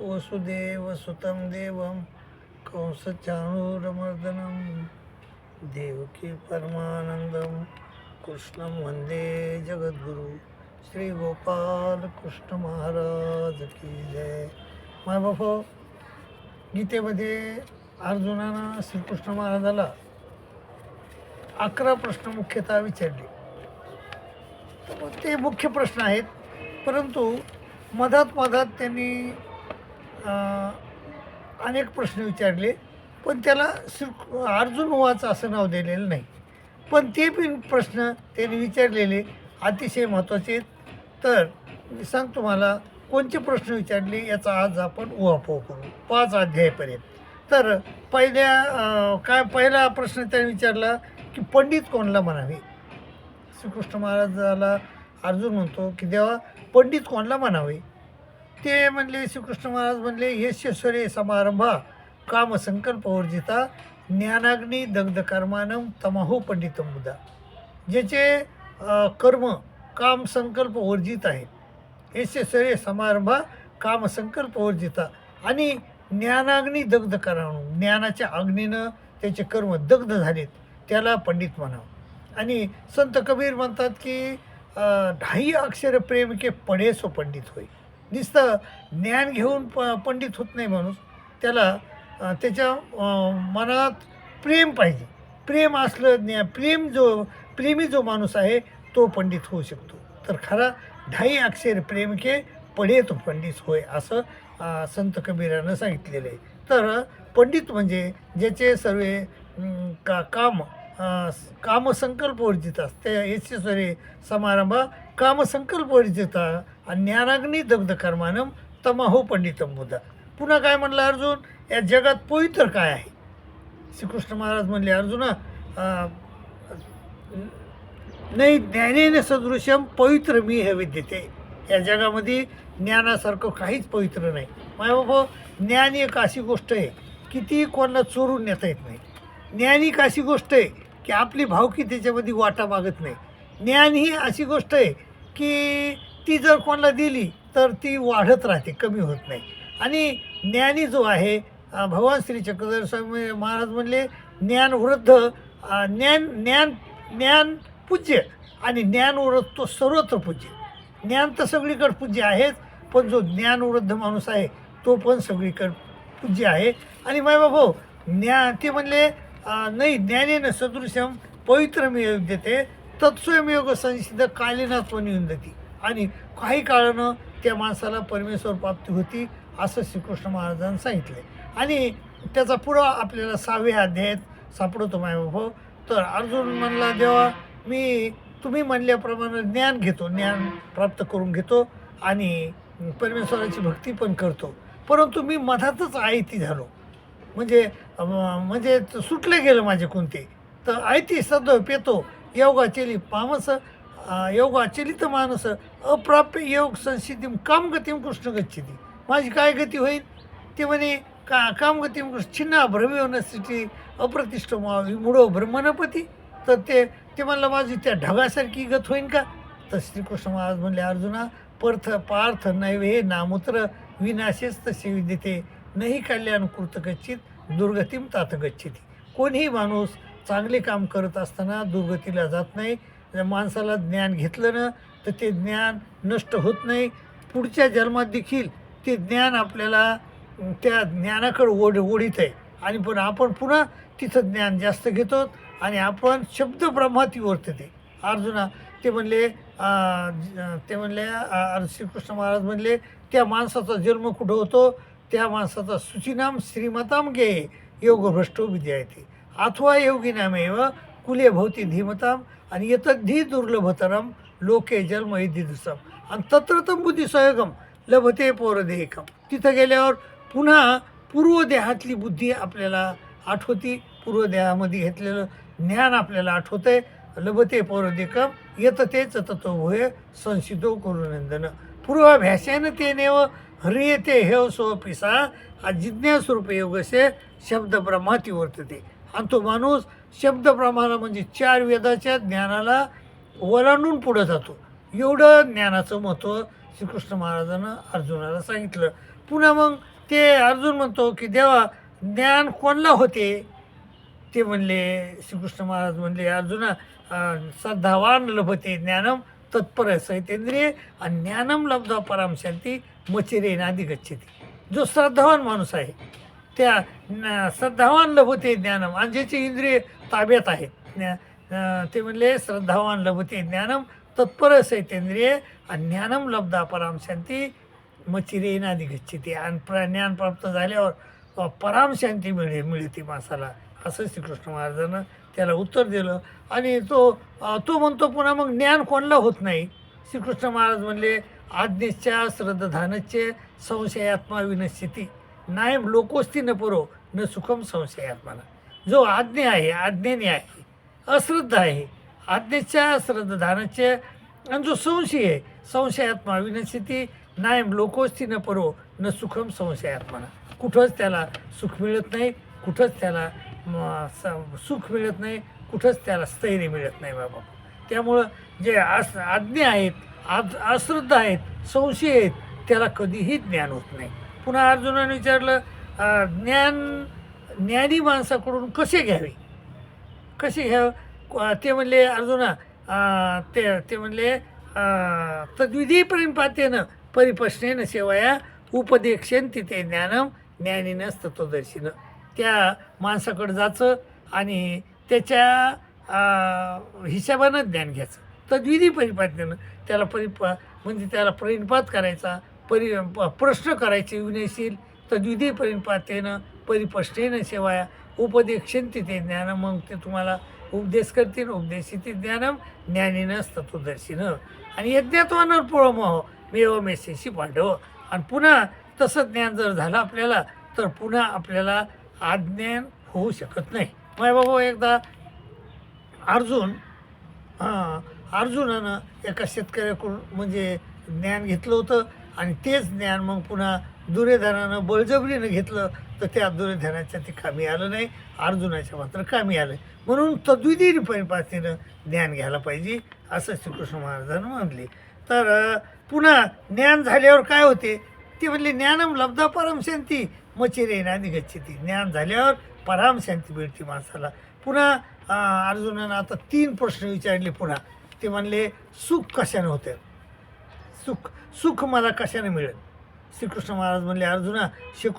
वसुदेवसुतं देवं कंसचाणूरमर्दनं देवकी परमानंदम कृष्णं वंदे जगद्गुरु श्री गोपाल कृष्ण महाराज की जय। माय बापो गीतेमध्ये अर्जुनानं श्रीकृष्ण महाराजाला अकरा प्रश्न मुख्यतः विचारले. तर मग ते मुख्य प्रश्न आहेत परंतु मधात मधात त्यांनी अनेक प्रश्न विचारले पण त्याला श्री अर्जुन वाच असं नाव दिलेलं नाही. पण ते पण प्रश्न त्यांनी विचारलेले अतिशय महत्त्वाचे आहेत. तर मी सांगतो तुम्हाला कोणते प्रश्न विचारले याचा आज आपण उहापोह करू. पाच अध्यायपर्यंत. तर पहिल्या काय पहिला प्रश्न त्याने विचारला की पंडित कोणला म्हणावे? श्रीकृष्ण महाराजाला अर्जुन म्हणतो की देवा पंडित कोणला म्हणावे? ते म्हणले श्रीकृष्ण महाराज म्हणले यशस्वरे समारंभा कामसंकल्प वर्जिता ज्ञानाग्नी दग्ध कर्मानम तमाहो पंडित मुदा। ज्याचे कर्म काम संकल्प वर्जित आहेत यशस्वरे समारंभा कामसंकल्प वर्जिता आणि ज्ञानाग्नी दग्ध करावं ज्ञानाच्या अग्नीनं त्याचे कर्म दग्ध झालेत त्याला पंडित म्हणावं। आणि संत कबीर म्हणतात की ढाई अक्षर प्रेम के पडे सो पंडित होई नुसतं ज्ञान घेऊन प पंडित होत नाही माणूस. त्याला त्याच्या मनात प्रेम पाहिजे. प्रेम असलं ज्ञा प्रेम जो प्रेमी जो माणूस आहे तो पंडित होऊ शकतो. तर खरा ढाई अक्षर प्रेम के पडे तो पंडित होय असं संत कबीरानं सांगितलेलं आहे तर पंडित म्हणजे ज्याचे सर्व का काम कामसंकल्प वर्जित असते. याचे सर्व समारंभ कामसंकल्प वर्जिता आणि ज्ञानाग्नी दग्ध कर्मानम तमाहो पंडितम बुद्धा. पुन्हा काय म्हणलं अर्जुन? या जगात पवित्र काय आहे? श्रीकृष्ण महाराज म्हणले अर्जुना नाही ज्ञानेन सदृशम पवित्र मी हे विद्यते. या जगामध्ये ज्ञानासारखं काहीच पवित्र नाही. माय बाबा ज्ञान एक अशी गोष्ट आहे की ती कोणाला चोरून नेता येत नाही. ज्ञान एक अशी गोष्ट आहे की आपली भावकी त्याच्यामध्ये वाटा मागत नाही. ज्ञान ही अशी गोष्ट आहे की ती जर कोणाला दिली तर ती वाढत राहते कमी होत नाही. आणि ज्ञानी जो आहे भगवान श्री चक्रधर स्वामी महाराज म्हणले ज्ञान वृद्ध ज्ञान ज्ञान ज्ञान पूज्य आणि ज्ञान वृद्ध तो सर्वत्र पूज्य. ज्ञान तर सगळीकडे पूज्य आहेच पण जो ज्ञानवृद्ध माणूस आहे तो पण सगळीकडे पूज्य आहे. आणि माय बाबा ज्ञान ते म्हणले नाही ज्ञानेन सदृशम पवित्र मी देते तत्स्वयंयोग संसिद्ध कालीनात्मनी उन्नती आणि काही काळानं त्या माणसाला परमेश्वर प्राप्ती होती असं श्रीकृष्ण महाराजांनी सांगितले आणि त्याचा पुरा आपल्याला सहाव्या अध्यायात सापडतो माएबाबा तर अर्जुन म्हणला देवा मी तुम्ही म्हणल्याप्रमाणे ज्ञान घेतो ज्ञान प्राप्त करून घेतो आणि परमेश्वराची भक्ती पण करतो. परंतु मी मधातच आयती झालो. म्हणजे म्हणजे सुटलं सुटले गेलं माझे कोणते. तर आयती सदैव पेतो योगाचेली पामस योगाचलित योगा मानस अप्राप्य योग संसिद्धीम कामगतीम कृष्ण गच्छती माझी काय गती होईल ते म्हणे का कामगतीम कृष्ण छिन्ना भ्रमिवनस्थिती अप्रतिष्ठ मुडो ब्रह्मणपती तर ते ते म्हणलं माझी त्या ढगासारखी गत होईन का तर श्रीकृष्ण महाराज म्हणले अर्जुना पर्थ पार्थ नैवे नामूत्र विनाशेच तसे विद्यते नाही कल्याण कृत गच्छित दुर्गतीम तात गच्छिती कोणीही माणूस चांगले काम करत असताना दुर्गतीला जात नाही जर माणसाला ज्ञान घेतलं ना तर ते ज्ञान नष्ट होत नाही. पुढच्या जन्मात देखील ते ज्ञान आपल्याला त्या ज्ञानाकडे ओढ ओढीत आहे. आणि पण आपण पुन्हा तिथं ज्ञान जास्त घेतो आणि आपण शब्द ब्रह्माती वर्तते अर्जुना ते म्हणले ते म्हणले श्रीकृष्ण महाराज म्हणले त्या माणसाचा जन्म कुठं होतो? त्या माणसाचा सुचिनाम श्रीमताम गे योगभ्रष्टो विद्यायते अथवा योगी नामेव कुले भवती धीमताम आणि धी दुर्लभतरम लोके जन्म दुसम आणि तत्रतम बुद्धी सहगम लभते पोरदेहकम तिथं गेल्यावर पुन्हा पूर्वदेहातली बुद्धी आपल्याला आठवती. पूर्वदेहामध्ये घेतलेलं ज्ञान आपल्याला आठवतंय. लभते पौरदेकम येत तेच तत्व होय संसितो करुनंदन पूर्वाभ्यासेन ते नेव हरियते हेव सो पिसा जिज्ञास्वरूप योगसे शब्द ब्रह्माती वर्तते. आणि तो माणूस शब्द म्हणजे चार वेदाच्या ज्ञानाला ओलांडून पुढं जातो. एवढं ज्ञानाचं महत्त्व श्रीकृष्ण महाराजानं अर्जुनाला सांगितलं. पुन्हा मग ते अर्जुन म्हणतो की देवा ज्ञान कोणला होते? ते म्हणले श्रीकृष्ण महाराज म्हणले अर्जुना श्रद्धावान लभते ज्ञानम तत्पर सैतेंद्रिय आणि ज्ञानम लब्धा परामशांती मचिरे नादी गच्छती जो श्रद्धावान माणूस आहे त्या श्रद्धावान लभते ज्ञानम. आणि इंद्रिय ताब्यात आहेत ते म्हणले श्रद्धावान लभते ज्ञानम तत्पर सैतेंद्रिय ज्ञानम लब्धा पराम शांती मचिरे आणि प्र ज्ञान प्राप्त झाल्यावर अ, पराम शांती मिळे मिळते माणसाला. असं श्रीकृष्ण महाराजानं त्याला उत्तर दिलं. आणि तो तो म्हणतो पुन्हा मग ज्ञान कोणाला होत नाही? श्रीकृष्ण महाराज म्हणले आज्ञेच्या श्रद्धानचे संशयात्मा विनश्यती. नाय लोकोस्ती न परो न सुखम संशयात्माला जो आज्ञा आहे आज्ञेने आहे अश्रद्ध आहे आज्ञेच्या श्रद्धानाचे आणि जो संशय आहे संशयात्मा विनशिती नायम लोकोस्ती न परो न सुखम संशयात्माला कुठंच त्याला सुख मिळत नाही कुठंच त्याला स- सुख मिळत नाही कुठंच त्याला स्थैर्य मिळत नाही बाबा. त्यामुळं जे आस आज्ञा आहेत आज अश्रद्धा आहेत संशय आहेत त्याला कधीही ज्ञान होत नाही. पुन्हा अर्जुनाने विचारलं ज्ञान ज्ञानी माणसाकडून कसे घ्यावे? कसे घ्यावं? ते म्हणले अर्जुना ते ते म्हणले तद्विधी प्रेमपातेनं परिपश्नेनं सेवाया उपदेक्षेन तिथे ज्ञानम ज्ञानीनच तत्वदर्शीनं त्या माणसाकडं जायचं आणि त्याच्या हिशोबानं ज्ञान घ्यायचं. तद्विधी परिपात्यनं त्याला परिप म्हणजे त्याला प्रेमपात करायचा. परि प- प्रश्न करायचे विनयशील तद्विधी परिपातेनं परिपष्टेनं सेवाया उपदेक्षेन तिथे ज्ञान मग ते तुम्हाला उपदेश करतील उपदेशित ज्ञानम ज्ञानीनं तत्वदर्शीनं आणि यज्ञात्वानं पोळमोह मेव मेसेशी पांडव. आणि पुन्हा तसं ज्ञान जर झालं आपल्याला तर पुन्हा आपल्याला आज्ञान होऊ शकत नाही. माय बाबा एकदा अर्जुन हां अर्जुनानं एका शेतकऱ्याकडून म्हणजे ज्ञान घेतलं होतं. आणि तेच ज्ञान मग पुन्हा दुर्योधनानं बळजबरीनं घेतलं तर त्या दुर्योधनाच्या ते कामी आलं नाही अर्जुनाच्या मात्र कामी आलं. म्हणून तद्विधी परिपातीनं ज्ञान घ्यायला पाहिजे असं श्रीकृष्ण महाराजानं म्हणले तर पुन्हा ज्ञान झाल्यावर काय होते? ते म्हणले ज्ञानम लब्धा परमशांती शांती निगच्छती. नादी गच्छती ज्ञान झाल्यावर परामशांती मिळते माणसाला. पुन्हा अर्जुनानं आता तीन प्रश्न विचारले पुन्हा. ते म्हणले सुख कशाने होतं? सुख सुख मला कशाने मिळेल? श्रीकृष्ण महाराज म्हणले अर्जुना शिकू